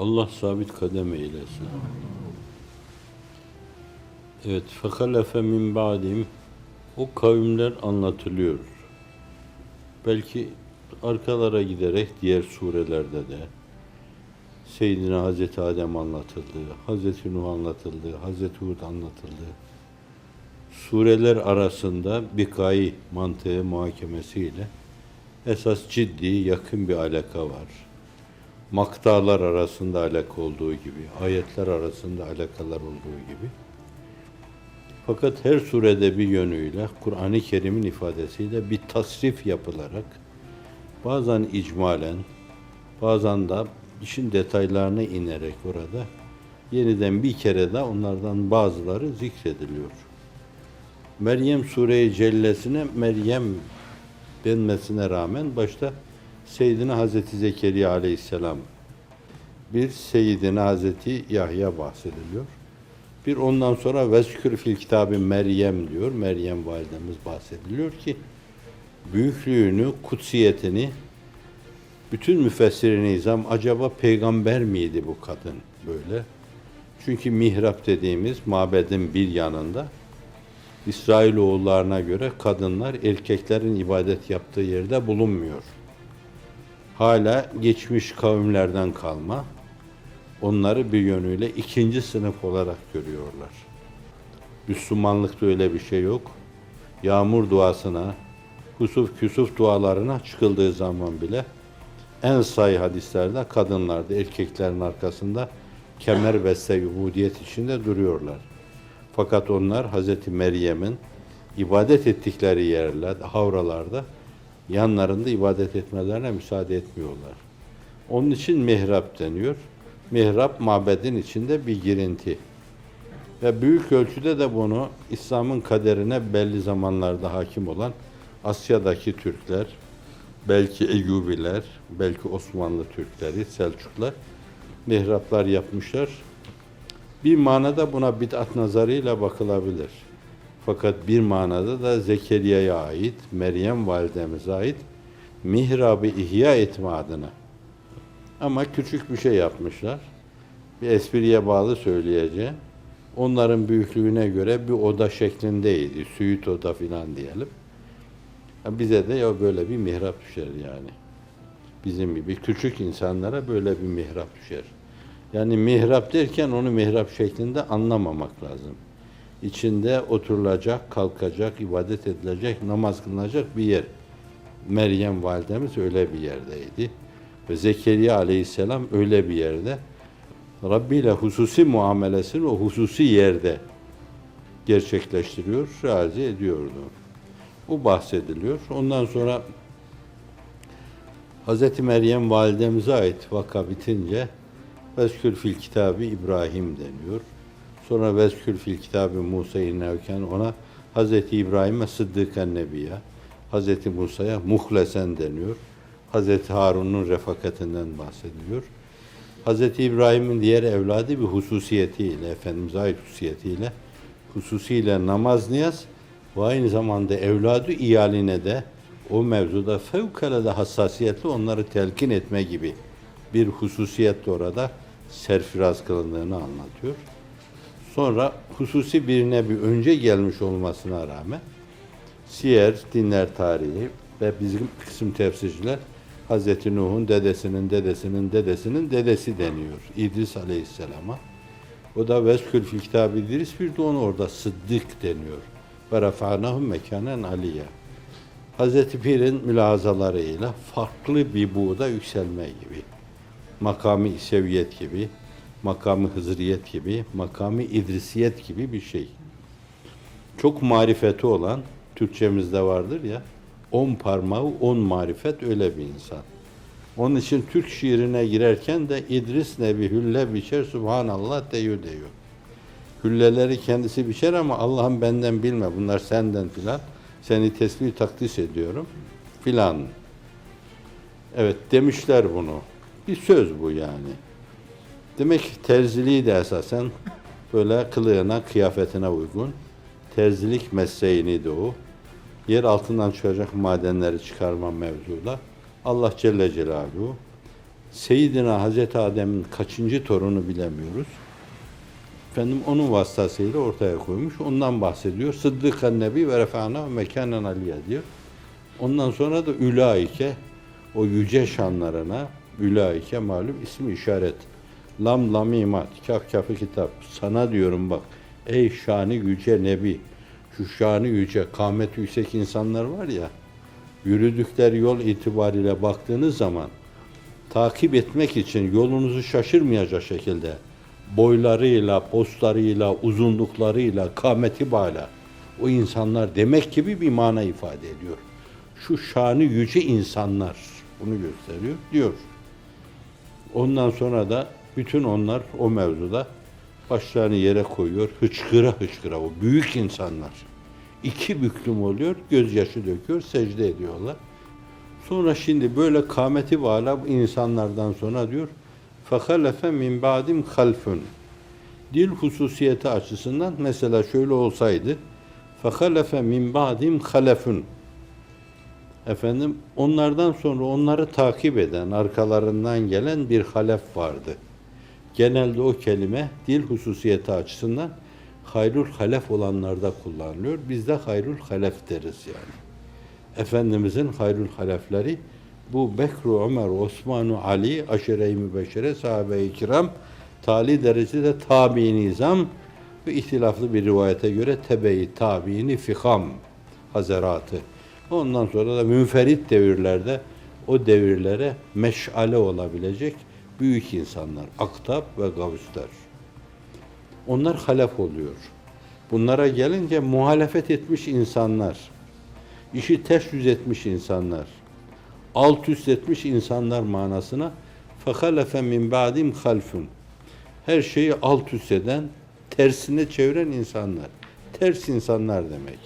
Allah sabit kadem eylesin. Evet, fekalefe min ba'dim o kavimler anlatılıyor. Belki arkalara giderek diğer surelerde de Seyyidina Hazreti Adem anlatıldı, Hazreti Nuh anlatıldı, Hazreti Hud anlatıldı. Sureler arasında bikayı mantığı muhakemesiyle esas ciddi, yakın bir alaka var. Maktalar arasında alaka olduğu gibi, ayetler arasında alakalar olduğu gibi. Fakat her surede bir yönüyle, Kur'an-ı Kerim'in ifadesiyle bir tasrif yapılarak, bazen icmalen, bazen de işin detaylarına inerek orada, yeniden bir kere de onlardan bazıları zikrediliyor. Meryem Sure-i Cellesine Meryem denmesine rağmen başta Seyyidina Hazreti Zekeriya Aleyhisselam bir Seyyidina Hazreti Yahya bahsediliyor. Bir ondan sonra Veskür fil kitabı Meryem diyor. Meryem validemiz bahsediliyor ki büyüklüğünü, kutsiyetini bütün müfessir-i nizam acaba peygamber miydi bu kadın böyle? Çünkü mihrap dediğimiz mabedin bir yanında İsrailoğullarına göre kadınlar erkeklerin ibadet yaptığı yerde bulunmuyor. Hala geçmiş kavimlerden kalma, onları bir yönüyle ikinci sınıf olarak görüyorlar. Müslümanlıkta öyle bir şey yok. Yağmur duasına, husuf küsuf dualarına çıkıldığı zaman bile en sayı hadislerde kadınlar da erkeklerin arkasında kemer ve ubudiyet içinde duruyorlar. Fakat onlar Hazreti Meryem'in ibadet ettikleri yerler, havralarda yanlarında ibadet etmelerine müsaade etmiyorlar. Onun için mihrap deniyor. Mihrap mabedin içinde bir girinti. Ve büyük ölçüde de bunu İslam'ın kaderine belli zamanlarda hakim olan Asya'daki Türkler, belki Eyyubiler, belki Osmanlı Türkleri, Selçuklar mihraplar yapmışlar. Bir manada buna bid'at nazarıyla bakılabilir. Fakat bir manada da Zekeriya'ya ait, Meryem validemize ait mihrabı ihya etme adına. Ama küçük bir şey yapmışlar. Bir espriye bağlı söyleyeceğim. Onların büyüklüğüne göre bir oda şeklindeydi. Süit oda filan diyelim. Bize de ya böyle bir mihrap düşer yani. Bizim gibi küçük insanlara böyle bir mihrap düşer. Yani mihrap derken onu mihrap şeklinde anlamamak lazım. İçinde oturulacak, kalkacak, ibadet edilecek, namaz kılınacak bir yer. Meryem validemiz öyle bir yerdeydi. Ve Zekeriya aleyhisselam öyle bir yerde. Rabbi ile hususi muamelesini o hususi yerde gerçekleştiriyor, razı ediyordu. Bu bahsediliyor. Ondan sonra Hz. Meryem validemize ait vaka bitince Veskül fil kitabı İbrahim deniyor. Sonra Veskül fil kitabı Musa inevken ona Hz. İbrahim'e Sıddıken Nebiye, Hz. Musa'ya muhlesen deniyor. Hz. Harun'un refakatinden bahsediliyor. Hz. İbrahim'in diğer evladı bir hususiyetiyle, Efendimiz'e ait hususiyetiyle, hususiyle namaz niyaz ve aynı zamanda evladı iyaline de o mevzuda fevkalade hassasiyetli onları telkin etme gibi bir hususiyet de orada serfiraz kılındığını anlatıyor. Sonra hususi bir nebi önce gelmiş olmasına rağmen siyer, dinler tarihi ve bizim kısım tefsirciler Hz. Nuh'un dedesinin dedesinin dedesinin dedesi deniyor. İdris Aleyhisselam'a. O da Veskül kitabı İdris bir de onu orada Sıddık deniyor. Ve rafa'nahum mekanen aliyye. Hazreti Pir'in mülazalarıyla farklı bir buğda yükselme gibi, makamı seviyet gibi, makamı hızriyet gibi, makamı idrisiyet gibi bir şey. Çok marifeti olan, Türkçemizde vardır ya, on parmağı on marifet öyle bir insan. Onun için Türk şiirine girerken de İdris Nebi hülle biçer Subhanallah deyu diyor. Hülleleri kendisi biçer ama Allah'ım benden bilme bunlar senden filan. Seni tesbih takdis ediyorum filan. Evet demişler bunu. Bir söz bu yani. Demek ki terziliği de esasen böyle kılığına, kıyafetine uygun. Terzilik mesleğini de o. Yer altından çıkacak madenleri çıkarma mevzuyla Allah Celle Celaluhu Seyyidina Hazreti Adem'in kaçıncı torunu bilemiyoruz. Efendim onun vasıtasıyla ortaya koymuş. Ondan bahsediyor. Sıddıkan Nebi ve refana mekanen aliye diyor. Ondan sonra da ülaike o yüce şanlarına ülaike malum ismi işaret. Lam lam imat, kaf kafı kitap. Sana diyorum bak. Ey şanı yüce nebi. Şu şanı yüce, kâmet yüksek insanlar var ya. Yürüdükleri yol itibariyle baktığınız zaman takip etmek için yolunuzu şaşırmayacak şekilde boylarıyla, postlarıyla, uzunluklarıyla, kâmeti bağla o insanlar demek gibi bir mana ifade ediyor. Şu şanı yüce insanlar bunu gösteriyor diyor. Ondan sonra da bütün onlar o mevzuda başlarını yere koyuyor. Hıçkıra hıçkıra o büyük insanlar. İki büklüm oluyor, gözyaşı döküyor, secde ediyorlar. Sonra şimdi böyle kâmeti vala bu insanlardan sonra diyor فَخَلَفَ min ba'dim halfun. Dil hususiyeti açısından mesela şöyle olsaydı فَخَلَفَ min ba'dim halefun. Efendim onlardan sonra onları takip eden, arkalarından gelen bir halef vardı. Genelde o kelime dil hususiyeti açısından hayrul halef olanlarda kullanılıyor. Biz de hayrul halef deriz yani. Efendimizin hayrul halefleri bu Bekru, Ömer, Osmanu, Ali, aşire-i mübeşşere, sahabe-i kiram, tali derecede tabi nizam ve ihtilaflı bir rivayete göre tebe-i tabiini fikam hazaratı. Ondan sonra da münferit devirlerde o devirlere meşale olabilecek büyük insanlar, aktap ve gavüsler. Onlar halef oluyor. Bunlara gelince muhalefet etmiş insanlar, işi ters yüz etmiş insanlar, alt üst etmiş insanlar manasına فَخَلَفَ min ba'dim halfun. Her şeyi alt üst eden, tersine çeviren insanlar. Ters insanlar demek.